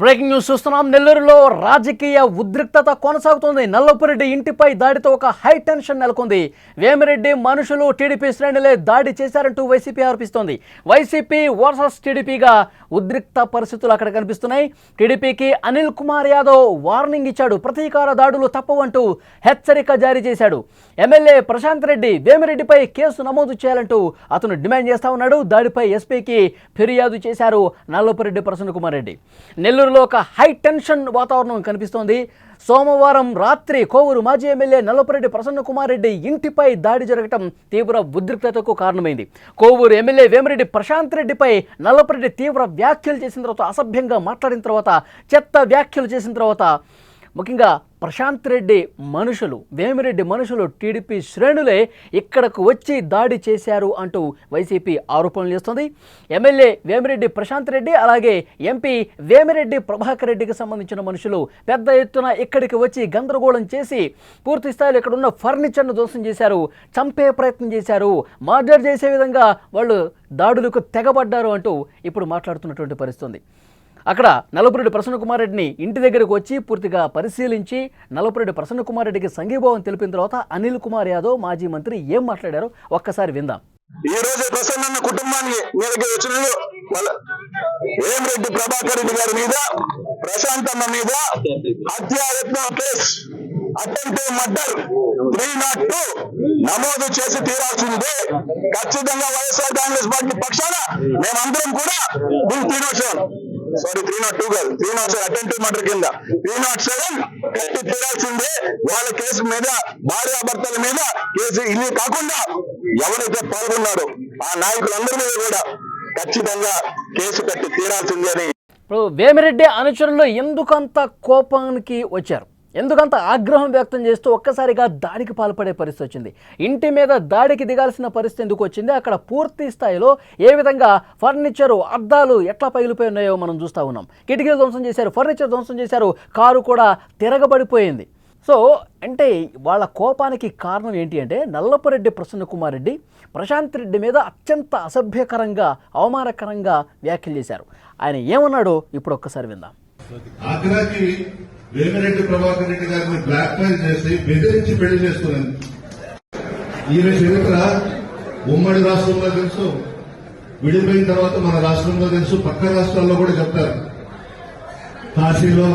Breaking news చూస్తున్నాం. నెల్లూరులో రాజకీయ ఉద్రిక్తత కొనసాగుతుంది. నల్లపురెడ్డి ఇంటిపై దాడితో ఒక హై టెన్షన్ నెలకొంది. వేమిరెడ్డి మనుషులు టీడీపీ శ్రేణులే దాడి చేశారంటూ వైసీపీ ఆరోపిస్తోంది. వైసీపీ వర్సెస్ టీడీపీగా ఉద్రిక్త పరిస్థితులు అక్కడ కనిపిస్తున్నాయి. టీడీపీకి అనిల్ కుమార్ యాదవ్ వార్నింగ్ ఇచ్చాడు. ప్రతీకార దాడులు తప్పవంటూ హెచ్చరిక జారీ చేశాడు. ఎమ్మెల్యే ప్రశాంత్ రెడ్డి వేమిరెడ్డిపై కేసు నమోదు చేయాలంటూ అతను డిమాండ్ చేస్తా ఉన్నాడు. దాడిపై ఎస్పీకి ఫిర్యాదు చేశారు నల్లపురెడ్డి ప్రసన్న కుమార్ రెడ్డి. నెల్లూరు కోవూరులో ఒక హై టెన్షన్ వాతావరణం కనిపిస్తోంది. సోమవారం రాత్రి కోవూరు మాజీ ఎమ్మెల్యే నల్లపురెడ్డి ప్రసన్న కుమార్ రెడ్డి ఇంటిపై దాడి జరగటం తీవ్ర ఉద్రిక్తతకు కారణమైంది. కోవూరు ఎమ్మెల్యే వేమిరెడ్డి ప్రశాంత్ రెడ్డిపై నల్లపురెడ్డి తీవ్ర వ్యాఖ్యలు చేసిన తర్వాత అసభ్యంగా మాట్లాడిన తర్వాత చెత్త వ్యాఖ్యలు చేసిన తర్వాత ముఖ్యంగా ప్రశాంత్ రెడ్డి మనుషులు వేమిరెడ్డి మనుషులు టీడీపీ శ్రేణులే ఇక్కడకు వచ్చి దాడి చేశారు అంటూ వైసీపీ ఆరోపణలు చేస్తుంది. ఎమ్మెల్యే వేమిరెడ్డి ప్రశాంత్ రెడ్డి అలాగే ఎంపీ వేమిరెడ్డి ప్రభాకర్ రెడ్డికి సంబంధించిన మనుషులు పెద్ద ఎత్తున ఇక్కడికి వచ్చి గందరగోళం చేసి పూర్తి స్థాయిలో ఇక్కడ ఉన్న ఫర్నిచర్ను ధ్వంసం చేశారు చంపే ప్రయత్నం చేశారు మర్డర్ చేసే విధంగా వాళ్ళు దాడులకు తెగబడ్డారు అంటూ ఇప్పుడు మాట్లాడుతున్నటువంటి పరిస్థితి అక్కడ నలుపురెడ్డి ప్రసన్న కుమార్ రెడ్డిని ఇంటి దగ్గరకు వచ్చి పూర్తిగా పరిశీలించి నలుపురెడ్డి ప్రసన్న కుమార్ రెడ్డికి సంఘీభావం తెలిపిన తర్వాత అనిల్ కుమార్ యాదవ్ మాజీ మంత్రి ఏం మాట్లాడారో ఒక్కసారి విందాం. ఈ రోజు ప్రసన్న కుటుంబాన్ని మీదకి వచ్చిన ఏం రెడ్డి ప్రభాకర్ రెడ్డి గారి మీద ప్రశాంతమ్మ మీద హత్యాయత్నం case attempt murder three nought two నమోదు చేసి తీరాల్సిందే. ఖచ్చితంగా వైఎస్ఆర్ కాంగ్రెస్ పార్టీ పక్షాన మేమందరం కూడా bill three sorry three nought two కాదు. Three nought seven attempt murder కింద. త్రీ నాట్ సెవెన్ కట్టి తీరాల్సిందే. వాళ్ళ కేసు మీద భార్యాభర్తల మీద కేసు ఇల్లు కాకుండా ఎవరైతే పాల్గొన్నారో ఆ నాయకులందరి మీద కూడా ఖచ్చితంగా కేసు కట్టి తీరాల్సిందే అని ఇప్పుడు వేమిరెడ్డి అనుచరులు ఎందుకంత కోపానికి వచ్చారు? ఎందుకంత ఆగ్రహం వ్యక్తం చేస్తూ ఒక్కసారిగా దాడికి పాల్పడే పరిస్థితి వచ్చింది. ఇంటి మీద దాడికి దిగాల్సిన పరిస్థితి ఎందుకు వచ్చింది? అక్కడ పూర్తి స్థాయిలో ఏ విధంగా ఫర్నిచరు అద్దాలు ఎట్లా పగిలిపోయి ఉన్నాయో మనం చూస్తూ ఉన్నాం. కిటికీలు ధ్వంసం చేశారు ఫర్నిచర్ ధ్వంసం చేశారు కారు కూడా తిరగబడిపోయింది. సో అంటే వాళ్ళ కోపానికి కారణం ఏంటి అంటే నల్లపురెడ్డి ప్రసన్న కుమార్ రెడ్డి ప్రశాంత్ రెడ్డి మీద అత్యంత అసభ్యకరంగా అవమానకరంగా వ్యాఖ్యలు చేశారు. ఆయన ఏమన్నాడో ఇప్పుడు ఒక్కసారి విందాం. వేమిరెడ్డి ప్రభాకర్ రెడ్డి గారిని బ్లాక్ మెయిల్ చేసి బెదిరించి పెళ్ళి చేసుకున్నాను. ఈమె చరిత్ర ఉమ్మడి రాష్ట్రంలో తెలుసు. విడిపోయిన తర్వాత మన రాష్ట్రంలో తెలుసు. పక్క రాష్ట్రాల్లో కూడా చెప్తారు. కాశీలో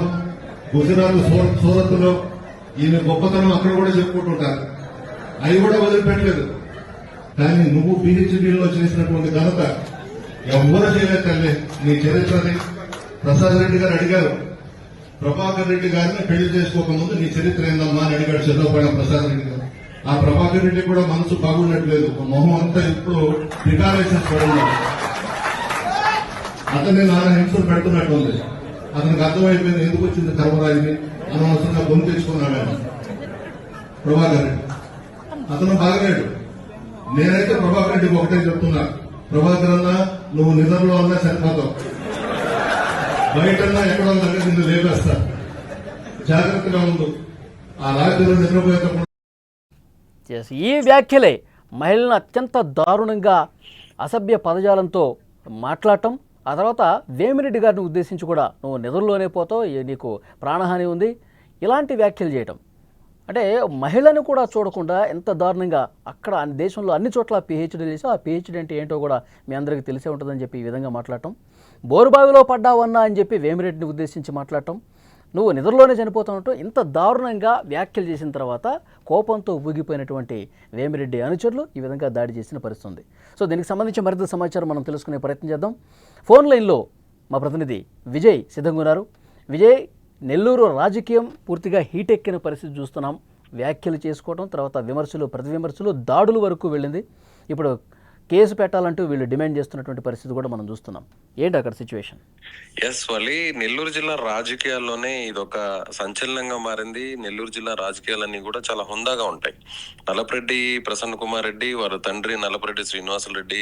గుజరాత్ సూరత్లో ఈమె గొప్పతనం అక్కడ కూడా చెప్పుకుంటుంటారు. అవి కూడా వదిలిపెట్టలేదు. కానీ నువ్వు పిహెచ్డీలో చేసినటువంటి ఘనత ఎవ్వరూ చేయలేదు తల్లి? నీ చరిత్రని ప్రసాద్ రెడ్డి గారు అడిగారు. ప్రభాకర్ రెడ్డి గారిని పెళ్ళి చేసుకోకముందు నీ చరిత్ర ఏందమ్మా అని అడిగాడు చంద్రబాబు ప్రసాద్ రెడ్డి గారు. ఆ ప్రభాకర్ రెడ్డి కూడా మనసు బాగుండట్లేదు మొహం అంతా ఇప్పుడు ప్రికారేషన్స్ పడున్నాడు అతన్ని నాన్న హింసలు పెడుతున్నట్టుంది. అతనికి అర్థమైపోయింది ఎందుకు వచ్చింది కర్మరాయిని అనవసరంగా గొంతు తెచ్చుకున్నాడు ఆయన. ప్రభాకర్ రెడ్డి. అతను బాగలేడు. నేనైతే ప్రభాకర్ రెడ్డికి ఒకటే చెప్తున్నా. ప్రభాకర్ అన్న నువ్వు నిద్రలో అన్నా సరిపోతావు. బయటన్నా ఎక్కడ ఉందంటే నిన్ను లేపేస్తా. జాగ్రత్తగా ఉండు. ఆ రాత్రిలో నిద్రపోయేటప్పుడు ఈ వ్యాఖ్యలే మహిళలను అత్యంత దారుణంగా అసభ్య పదజాలంతో మాట్లాడటం ఆ తర్వాత వేమిరెడ్డి గారిని ఉద్దేశించి కూడా నువ్వు నిద్రలోనే పోతావు నీకు ప్రాణహాని ఉంది ఇలాంటి వ్యాఖ్యలు చేయటం. అంటే మహిళను కూడా చూడకుండా ఎంత దారుణంగా అక్కడ అన్ని దేశంలో అన్ని చోట్ల పిహెచ్డీ చేసి ఆ పిహెచ్డీ అంటే ఏంటో కూడా మీ అందరికీ తెలిసే ఉంటుందని చెప్పి ఈ విధంగా మాట్లాడటం. బోరుబావిలో పడ్డావన్నా అని చెప్పి వేమిరెడ్డిని ఉద్దేశించి మాట్లాడటం నువ్వు నిద్రలోనే చనిపోతానంటూ ఇంత దారుణంగా వ్యాఖ్యలు చేసిన తర్వాత కోపంతో ఊగిపోయినటువంటి వేమిరెడ్డి అనుచరులు ఈ విధంగా దాడి చేసిన పరిస్థితి ఉంది. సో దీనికి సంబంధించి మరింత సమాచారం మనం తెలుసుకునే ప్రయత్నం చేద్దాం. ఫోన్ లైన్లో మా ప్రతినిధి విజయ్ సిద్ధంగా ఉన్నారు. విజయ్ నెల్లూరు రాజకీయం పూర్తిగా హీట్ ఎక్కిన పరిస్థితి చూస్తున్నాం. వ్యాఖ్యలు చేసుకోవడం తర్వాత విమర్శలు ప్రతి విమర్శలు దాడుల వరకు వెళ్ళింది. ఇప్పుడు కేసు పెట్టాలంటూ వీళ్ళు డిమాండ్ చేస్తున్నటువంటి పరిస్థితి కూడా మనం చూస్తున్నాం. ఏంటి అక్కడ సిచ్యువేషన్? ఎస్ వలి నెల్లూరు జిల్లా రాజకీయాల్లోనే ఇది ఒక సంచలనంగా మారింది. నెల్లూరు జిల్లా రాజకీయాలన్నీ కూడా చాలా హుందాగా ఉంటాయి. నలపరెడ్డి ప్రసన్న కుమార్ రెడ్డి వారి తండ్రి నలపరెడ్డి శ్రీనివాసులు రెడ్డి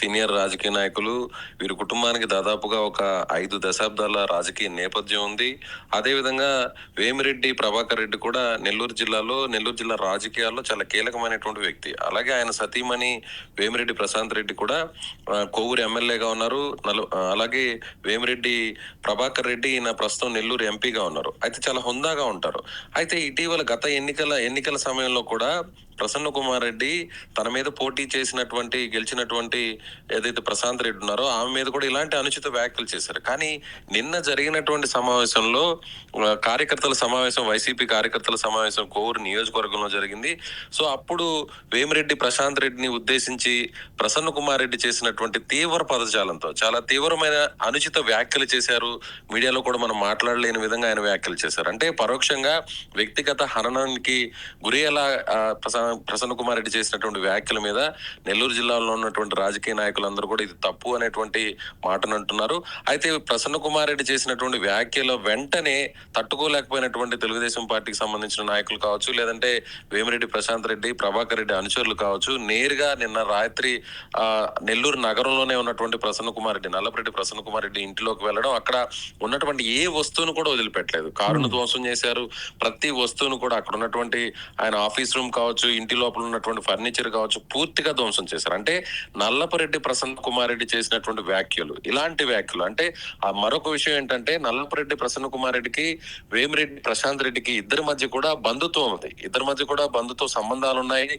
సీనియర్ రాజకీయ నాయకులు. వీరి కుటుంబానికి దాదాపుగా ఒక ఐదు దశాబ్దాల రాజకీయ నేపథ్యం ఉంది. అదేవిధంగా వేమిరెడ్డి ప్రభాకర్ రెడ్డి కూడా నెల్లూరు జిల్లాలో నెల్లూరు జిల్లా రాజకీయాల్లో చాలా కీలకమైనటువంటి వ్యక్తి. అలాగే ఆయన సతీమణి వేమిరెడ్డి ప్రశాంత్ రెడ్డి కూడా కోవూరు ఎమ్మెల్యేగా ఉన్నారు. నలు- అలాగే వేమిరెడ్డి ప్రభాకర్ రెడ్డి ఈయన ప్రస్తుతం నెల్లూరు ఎంపీగా ఉన్నారు. అయితే చాలా హుందాగా ఉంటారు. అయితే ఇటీవల గత ఎన్నికల ఎన్నికల సమయంలో కూడా ప్రసన్న కుమార్ రెడ్డి తన మీద పోటీ చేసినటువంటి గెలిచినటువంటి ఏదైతే ప్రశాంత్ రెడ్డి ఉన్నారో ఆమె మీద కూడా ఇలాంటి అనుచిత వ్యాఖ్యలు చేశారు. కానీ నిన్న జరిగినటువంటి సమావేశంలో కార్యకర్తల సమావేశం వైసీపీ కార్యకర్తల సమావేశం కోవూరు నియోజకవర్గంలో జరిగింది. సో అప్పుడు వేమిరెడ్డి ప్రశాంత్ రెడ్డిని ఉద్దేశించి ప్రసన్న కుమార్ రెడ్డి చేసినటువంటి తీవ్ర పదజాలంతో చాలా తీవ్రమైన అనుచిత వ్యాఖ్యలు చేశారు. మీడియాలో కూడా మనం మాట్లాడలేని విధంగా ఆయన వ్యాఖ్యలు చేశారు. అంటే పరోక్షంగా వ్యక్తిగత హననానికి గురి ఎలా ప్రశాంత్ ప్రసన్న కుమార్ రెడ్డి చేసినటువంటి వ్యాఖ్యల మీద నెల్లూరు జిల్లాలో ఉన్నటువంటి రాజకీయ నాయకులందరూ కూడా ఇది తప్పు అనేటువంటి మాటను అంటున్నారు. అయితే ప్రసన్న కుమార్ రెడ్డి చేసినటువంటి వ్యాఖ్యల వెంటనే తట్టుకోలేకపోయినటువంటి తెలుగుదేశం పార్టీకి సంబంధించిన నాయకులు కావచ్చు లేదంటే వేమిరెడ్డి ప్రశాంత్ రెడ్డి ప్రభాకర్ రెడ్డి అనుచరులు కావచ్చు నేరుగా నిన్న రాత్రి ఆ, నెల్లూరు నగరంలోనే ఉన్నటువంటి ప్రసన్న కుమార్ రెడ్డి నల్లపరెడ్డి ప్రసన్న కుమార్ రెడ్డి ఇంటిలోకి వెళ్ళడం అక్కడ ఉన్నటువంటి ఏ వస్తువును కూడా వదిలిపెట్టలేదు. కారును ధ్వంసం చేశారు. ప్రతి వస్తువును కూడా అక్కడ ఉన్నటువంటి ఆయన ఆఫీస్ రూమ్ కావచ్చు ఇంటి లోపల ఉన్నటువంటి ఫర్నిచర్ కావచ్చు పూర్తిగా ధ్వంసం చేశారు. అంటే నల్లపరెడ్డి ప్రసన్న కుమార్ రెడ్డి చేసినటువంటి వ్యాఖ్యలు ఇలాంటి వ్యాఖ్యలు. అంటే ఆ మరొక విషయం ఏంటంటే నల్లపరెడ్డి ప్రసన్న కుమార్ రెడ్డికి వేమిరెడ్డి ప్రశాంత్ రెడ్డికి ఇద్దరి మధ్య కూడా బంధుత్వం ఉంది. ఇద్దరి మధ్య కూడా బంధుత్వ సంబంధాలు ఉన్నాయి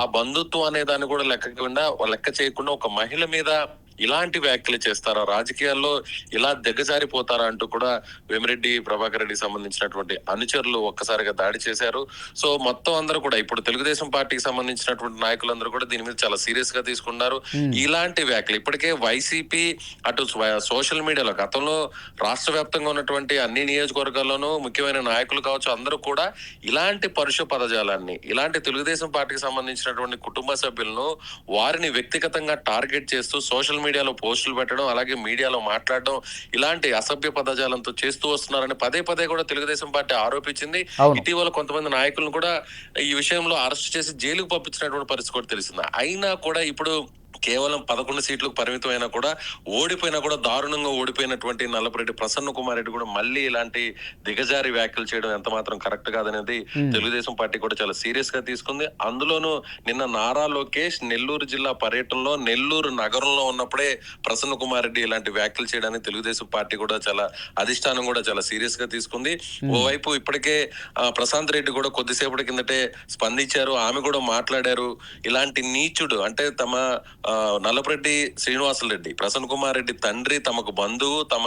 ఆ బంధుత్వం అనే దాన్ని కూడా లెక్కకుండా లెక్క చేయకుండా ఒక మహిళ మీద ఇలాంటి వ్యాఖ్యలు చేస్తారా? రాజకీయాల్లో ఇలా దిగజారిపోతారా అంటూ కూడా వేమిరెడ్డి ప్రభాకర్ రెడ్డికి సంబంధించినటువంటి అనుచరులు ఒక్కసారిగా దాడి చేశారు. సో మొత్తం అందరూ కూడా ఇప్పుడు తెలుగుదేశం పార్టీకి సంబంధించినటువంటి నాయకులందరూ కూడా దీని మీద చాలా సీరియస్గా తీసుకున్నారు ఇలాంటి వ్యాఖ్యలు ఇప్పటికే వైసీపీ అటు సోషల్ మీడియాలో గతంలో రాష్ట్ర వ్యాప్తంగా ఉన్నటువంటి అన్ని నియోజకవర్గాల్లోనూ ముఖ్యమైన నాయకులు కావచ్చు అందరూ కూడా ఇలాంటి పరుష పదజాలాన్ని ఇలాంటి తెలుగుదేశం పార్టీకి సంబంధించినటువంటి కుటుంబ సభ్యులను వారిని వ్యక్తిగతంగా టార్గెట్ చేస్తూ సోషల్ మీడియాలో పోస్టులు పెట్టడం అలాగే మీడియాలో మాట్లాడడం ఇలాంటి అసభ్య పదజాలంతో చేస్తూ వస్తున్నారని పదే పదే కూడా తెలుగుదేశం పార్టీ ఆరోపించింది. ఇటీవల కొంతమంది నాయకులను కూడా ఈ విషయంలో అరెస్ట్ చేసి జైలుకు పంపించినటువంటి పరిస్థితి కూడా తెలిసింది అయినా కూడా ఇప్పుడు కేవలం పదకొండు సీట్లకు పరిమితం అయినా కూడా ఓడిపోయినా కూడా దారుణంగా ఓడిపోయినటువంటి నల్లపరెడ్డి ప్రసన్న కుమార్ రెడ్డి కూడా మళ్ళీ ఇలాంటి దిగజారి వ్యాఖ్యలు చేయడం ఎంత మాత్రం కరెక్ట్ కాదనేది తెలుగుదేశం పార్టీ కూడా చాలా సీరియస్గా తీసుకుంది. అందులోనూ నిన్న నారా లోకేష్ నెల్లూరు జిల్లా పర్యటనలో నెల్లూరు నగరంలో ఉన్నప్పుడే ప్రసన్న కుమార్ రెడ్డి ఇలాంటి వ్యాఖ్యలు చేయడానికి తెలుగుదేశం పార్టీ కూడా చాలా అధిష్టానం కూడా చాలా సీరియస్గా తీసుకుంది. ఓవైపు ఇప్పటికే ప్రశాంత్ రెడ్డి కూడా కొద్దిసేపటి కిందటే స్పందించారు ఆమె కూడా మాట్లాడారు. ఇలాంటి నీచుడు అంటే తమ ఆ, నల్లపరెడ్డి శ్రీనివాసులు రెడ్డి ప్రసన్న కుమార్ రెడ్డి తండ్రి తమకు బంధువు తమ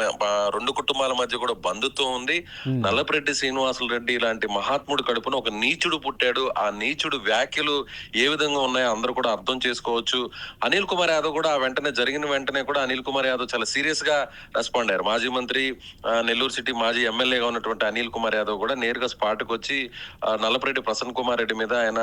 రెండు కుటుంబాల మధ్య కూడా బంధుత్వం ఉంది. నల్లపరెడ్డి శ్రీనివాసులు రెడ్డి ఇలాంటి మహాత్ముడు కడుపున ఒక నీచుడు పుట్టాడు. ఆ నీచుడు వ్యాఖ్యలు ఏ విధంగా ఉన్నాయో అందరూ కూడా అర్థం చేసుకోవచ్చు. అనిల్ కుమార్ యాదవ్ కూడా ఆ వెంటనే జరిగిన వెంటనే కూడా అనిల్ కుమార్ యాదవ్ చాలా సీరియస్గా రెస్పాండ్ అయ్యారు. మాజీ మంత్రి ఆ, నెల్లూరు సిటీ మాజీ ఎమ్మెల్యేగా ఉన్నటువంటి అనిల్ కుమార్ యాదవ్ కూడా నేరుగా స్పాట్కు వచ్చి ఆ, నల్లపరెడ్డి ప్రసన్న కుమార్ రెడ్డి మీద ఆయన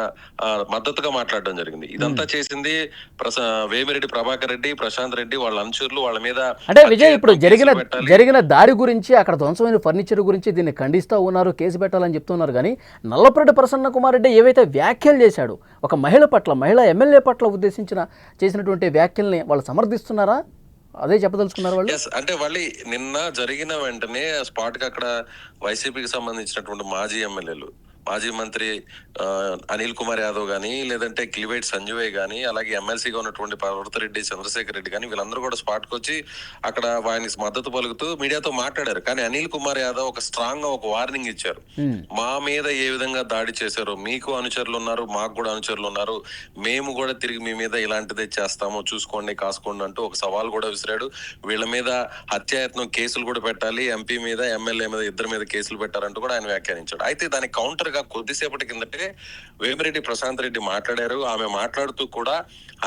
మద్దతుగా మాట్లాడడం జరిగింది. ఇదంతా చేసింది ప్రస వేమిరెడ్డి ప్రభాకర్ రెడ్డి ప్రశాంత్ రెడ్డి వాళ్ళ అనుచరులు వాళ్ళ మీద అంటే విజయ్ ఇప్పుడు జరిగిన. జరిగిన దాడి గురించి అక్కడ ధ్వంసమైన ఫర్నిచర్ గురించి దీన్ని ఖండిస్తూ ఉన్నారు కేసు పెట్టాలని చెప్తున్నారు. కానీ నల్లపరెడ్డి ప్రసన్న కుమార్ రెడ్డి ఏవైతే వ్యాఖ్యలు చేశాడు ఒక మహిళ పట్ల మహిళ ఎమ్మెల్యే పట్ల ఉద్దేశించిన చేసినటువంటి వ్యాఖ్యల్ని వాళ్ళు సమర్థిస్తున్నారా? అదే చెప్పదలుచుకున్నారు వాళ్ళు? అంటే మళ్ళీ నిన్న జరిగిన వెంటనే స్పాట్కి అక్కడ వైసీపీకి సంబంధించినటువంటి మాజీ ఎమ్మెల్యేలు మాజీ మంత్రి అనిల్ కుమార్ యాదవ్ గాని లేదంటే కిలివేట్ సంజయ్ గాని అలాగే ఎమ్మెల్సీగా ఉన్నటువంటి పర్వతరెడ్డి చంద్రశేఖర్ రెడ్డి కానీ వీళ్ళందరూ కూడా స్పాట్కి వచ్చి అక్కడ ఆయనకి మద్దతు పలుకుతూ మీడియాతో మాట్లాడారు. కానీ అనిల్ కుమార్ యాదవ్ ఒక స్ట్రాంగ్గా ఒక వార్నింగ్ ఇచ్చారు. మా మీద ఏ విధంగా దాడి చేశారో మీకు అనుచరులు ఉన్నారు మాకు కూడా అనుచరులు ఉన్నారు మేము కూడా తిరిగి మీ మీద ఇలాంటిదే చేస్తాము చూసుకోండి కాసుకోండి అంటూ ఒక సవాల్ కూడా విసిరాడు. వీళ్ళ మీద హత్యాయత్నం కేసులు కూడా పెట్టాలి ఎంపీ మీద ఎమ్మెల్యే మీద ఇద్దరి మీద కేసులు పెట్టారంటూ కూడా ఆయన వ్యాఖ్యానించాడు. అయితే దానికి కౌంటర్ తాజాగా కొద్దిసేపటి కిందటే వేమిరెడ్డి ప్రశాంత్ రెడ్డి మాట్లాడారు. ఆమె మాట్లాడుతూ కూడా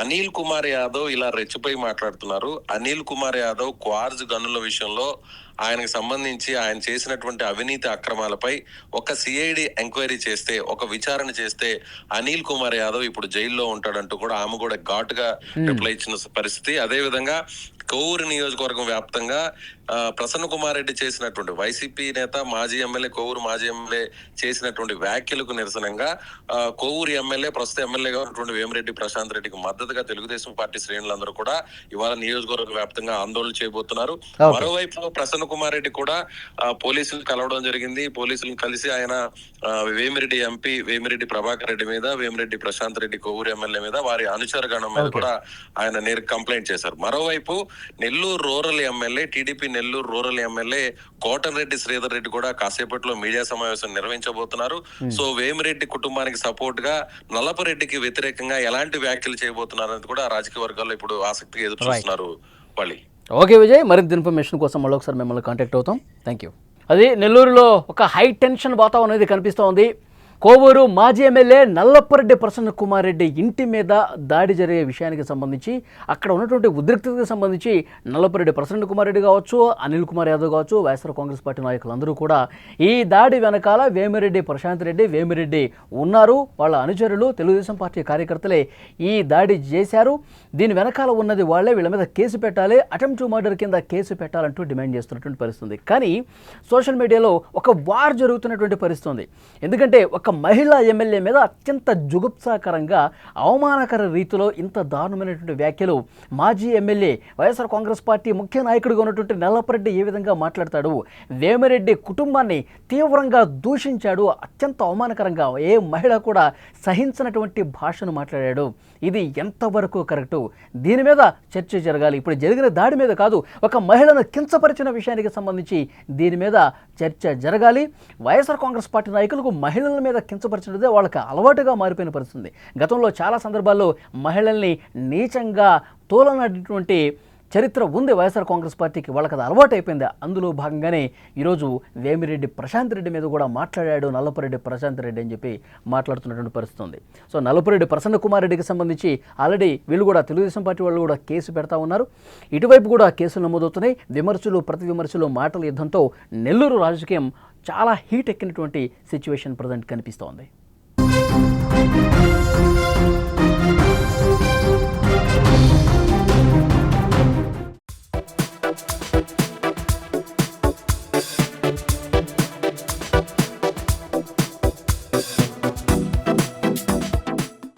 అనిల్ కుమార్ యాదవ్ ఇలా రెచ్చిపోయి మాట్లాడుతున్నారు. అనిల్ కుమార్ యాదవ్ క్వార్జ్ గనుల విషయంలో ఆయనకు సంబంధించి ఆయన చేసినటువంటి అవినీతి అక్రమాలపై ఒక సిఐడి ఎంక్వైరీ చేస్తే ఒక విచారణ చేస్తే అనిల్ కుమార్ యాదవ్ ఇప్పుడు జైల్లో ఉంటాడంటూ కూడా ఆమె కూడా ఘాటుగా రిప్లై ఇచ్చిన పరిస్థితి. అదే విధంగా కోవూరు నియోజకవర్గం వ్యాప్తంగా ప్రసన్న కుమార్ రెడ్డి చేసినటువంటి వైసీపీ నేత మాజీ ఎమ్మెల్యే కోవూరు మాజీ ఎమ్మెల్యే చేసినటువంటి వ్యాఖ్యలకు నిరసనంగా కోవూరు ఎమ్మెల్యే ప్రస్తుత ఎమ్మెల్యేగా ఉన్నటువంటి వేమిరెడ్డి ప్రశాంత్ రెడ్డికి మద్దతుగా తెలుగుదేశం పార్టీ శ్రేణులందరూ కూడా ఇవాళ నియోజకవర్గ వ్యాప్తంగా ఆందోళన చేయబోతున్నారు. మరోవైపు ప్రసన్న కుమార్ రెడ్డి కూడా పోలీసులు కలవడం జరిగింది పోలీసులను కలిసి ఆయన వేమిరెడ్డి ఎంపీ వేమిరెడ్డి ప్రభాకర్ రెడ్డి మీద వేమిరెడ్డి ప్రశాంత్ రెడ్డి కోవూరు ఎమ్మెల్యే మీద వారి అనుచరగణం మీద. కూడా ఆయన నేరు కంప్లైంట్ చేశారు మరోవైపు Nellore rural MLA TDP Nellore rural MLA Kotareddy Sridhar Reddy కూడా కాసేపట్లో మీడియా సమావేశం నిర్వహించబోతున్నారు. సో వేమిరెడ్డి కుటుంబానికి సపోర్ట్గా నల్లపరెడ్డికి వ్యతిరేకంగా ఎలాంటి వ్యాఖ్యలు చేయబోతున్నారు అనేది కూడా రాజకీయ వర్గాల్లో ఇప్పుడు ఆసక్తిగా ఎదురు చూస్తున్నారు వాళ్ళు. ఓకే విజయ్ మరింత ఇన్ఫర్మేషన్ కోసం మళ్ళీ ఒకసారి మిమ్మల్ని కాంటాక్ట్ అవుతాం. థ్యాంక్ యూ అది నెల్లూరులో ఒక హై టెన్షన్ వాతావరణం అనేది కనిపిస్తోంది. కోవూరు మాజీ ఎమ్మెల్యే నల్లప్పరెడ్డి ప్రసన్న కుమార్ రెడ్డి ఇంటి మీద దాడి జరిగే విషయానికి సంబంధించి అక్కడ ఉన్నటువంటి ఉద్రిక్తతకు సంబంధించి నల్లపరెడ్డి ప్రసన్న కుమార్ రెడ్డి కావచ్చు అనిల్ కుమార్ యాదవ్ కావచ్చు వైఎస్ఆర్ కాంగ్రెస్ పార్టీ నాయకులందరూ కూడా ఈ దాడి వెనకాల వేమిరెడ్డి ప్రశాంత్ రెడ్డి వేమిరెడ్డి ఉన్నారు. వాళ్ళ అనుచరులు తెలుగుదేశం పార్టీ కార్యకర్తలే ఈ దాడి చేశారు. దీని వెనకాల ఉన్నది వాళ్ళే వీళ్ళ మీద కేసు పెట్టాలి అటెంప్ట్ మర్డర్ కింద కేసు పెట్టాలంటూ డిమాండ్ చేస్తున్నటువంటి పరిస్థితి కానీ సోషల్ మీడియాలో ఒక వార్ జరుగుతున్నటువంటి పరిస్థితి ఎందుకంటే ఒక ఒక మహిళా ఎమ్మెల్యే మీద అత్యంత జుగుప్సాకరంగా అవమానకర రీతిలో ఇంత దారుణమైనటువంటి వ్యాఖ్యలు మాజీ ఎమ్మెల్యే వైఎస్ఆర్ కాంగ్రెస్ పార్టీ ముఖ్య నాయకుడిగా ఉన్నటువంటి నల్లపరెడ్డి ఏ విధంగా మాట్లాడతాడు? వేమిరెడ్డి కుటుంబాన్ని తీవ్రంగా దూషించాడు. అత్యంత అవమానకరంగా ఏ మహిళ కూడా సహించినటువంటి భాషను మాట్లాడాడు. ఇది ఎంతవరకు కరెక్టు? దీని మీద చర్చ జరగాలి. ఇప్పుడు జరిగిన దాడి మీద కాదు ఒక మహిళను కించపరిచిన విషయానికి సంబంధించి దీని మీద చర్చ జరగాలి. వైఎస్ఆర్ కాంగ్రెస్ పార్టీ నాయకులకు మహిళల మీద కించపరిచినదే వాళ్ళకి అలవాటుగా మారిపోయిన పరిస్థితుంది. గతంలో చాలా సందర్భాల్లో మహిళల్ని నీచంగా తోలనటువంటి చరిత్ర ఉంది వైఎస్ఆర్ కాంగ్రెస్ పార్టీకి. వాళ్ళకి అది అలవాటు అయిపోయింది అందులో భాగంగానే ఈరోజు వేమిరెడ్డి ప్రశాంత్ రెడ్డి మీద కూడా మాట్లాడాడు నల్లపురెడ్డి ప్రశాంత్ రెడ్డి అని చెప్పి మాట్లాడుతున్నటువంటి పరిస్థితి ఉంది. సో నల్లపురెడ్డి ప్రసన్న కుమార్ రెడ్డికి సంబంధించి ఆల్రెడీ వీళ్ళు కూడా తెలుగుదేశం పార్టీ వాళ్ళు కూడా కేసు పెడతా ఉన్నారు. ఇటువైపు కూడా కేసులు నమోదవుతున్నాయి. విమర్శలు ప్రతి విమర్శలు మాటల యుద్ధంతో నెల్లూరు రాజకీయం చాలా హీట్ ఎక్కినటువంటి సిచ్యువేషన్ ప్రజెంట్ కనిపిస్తోంది.